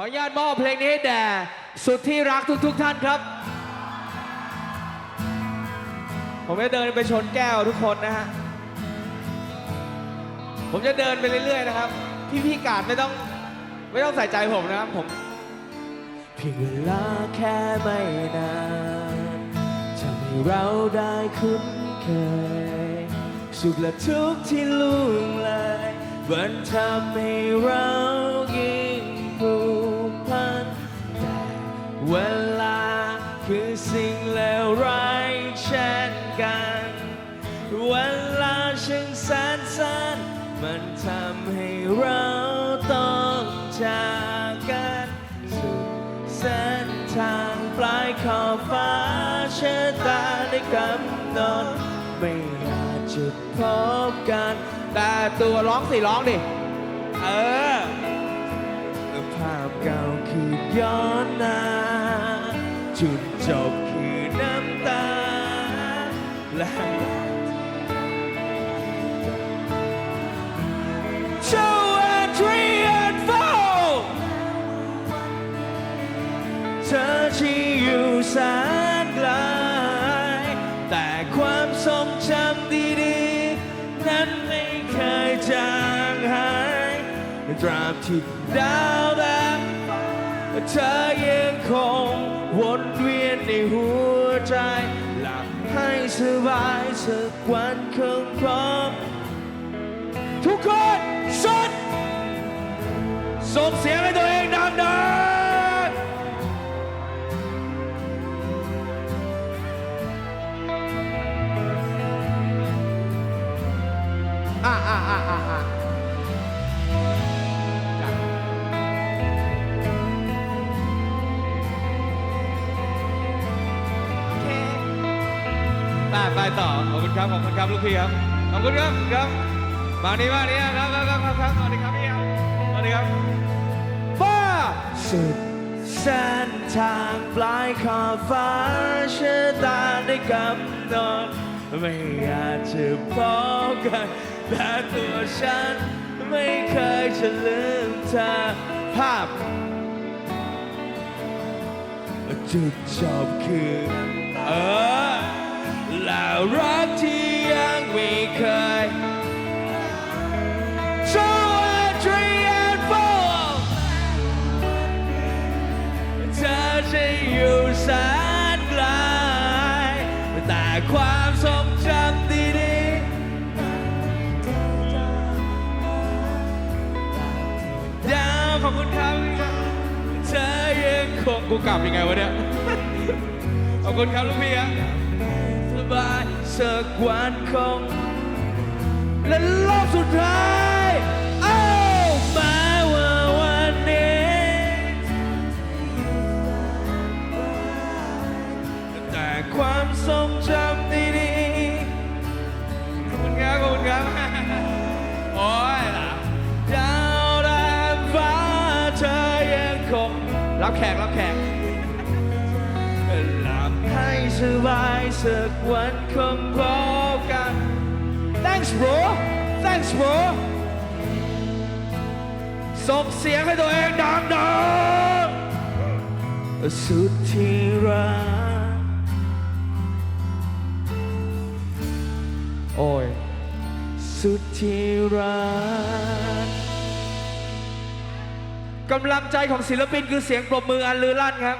ขออนุญาตมอบเพลงนี้แด่สุดที่รักทุกๆท่านครับ ผมจะเดินไปชนแก้วทุกคนนะฮะ ผมจะเดินไปเรื่อยๆนะครับ พี่พี่ๆกาดไม่ต้องไม่ต้องใส่ใจผมนะครับผมเพียงเวลาแค่ไม่นานทำให้เราได้คุ้นเคย สุขและทุกข์ที่ล่วงเลยมันทำให้เรา ช่างสั้นสั้นๆมันทำให้เราต้องจากกันสุดเส้นทางปลายขอบฟ้าเชะตาได้กำหนดไม่อาจจะพบกัน แต่ตัวร้องสิร้องดิ เออ ภาพเก่าคือย้อนหน้าจุดจบคือน้ำตาและ เธอที่อยู่แสนไกล แต่ความทรงจำดีๆ นั้นไม่เคยจางหายตราบที่ดาวแดงเธอยังคงวนเวียนในหัวใจหลับให้สบายสักวันคงพร้อมทุกคนสุดส่งเสียงให้ตัวเอง ไปไปต่อขอบคุณครับขอบคุณครับลูกพี่ครับขอบคุณครับครับมาดีมาดีครับครับครับครับสวัสดีครับพี่ครับสวัสดีครับฟ้าสุดเส้นทางปลายขอบฟ้าชะตาได้กำหนดไม่อาจจะพบกันแต่ตัวฉันไม่เคยจะลืมเธอภาพจุดจบคือเออ ความทรงจำดีๆดาวขอบคุณครับเธอยังคงกูกลับยังไงวะเนี่ย ขอบคุณครับลูกพี่ครับสบายสักวันคงและรอบสุดท้ายเอ้ามาว่าวันนี้แต่ความทรงจำ รับแขกรับแขกหลับให้สบายสักวันคงพบกัน Thanks bro Thanks bro ส่งเสียงให้ตัวเองดังๆสุดที่รักโอ้ยสุดที่รัก กำลังใจของศิลปินคือเสียงปรบมืออันลือลั่นครับ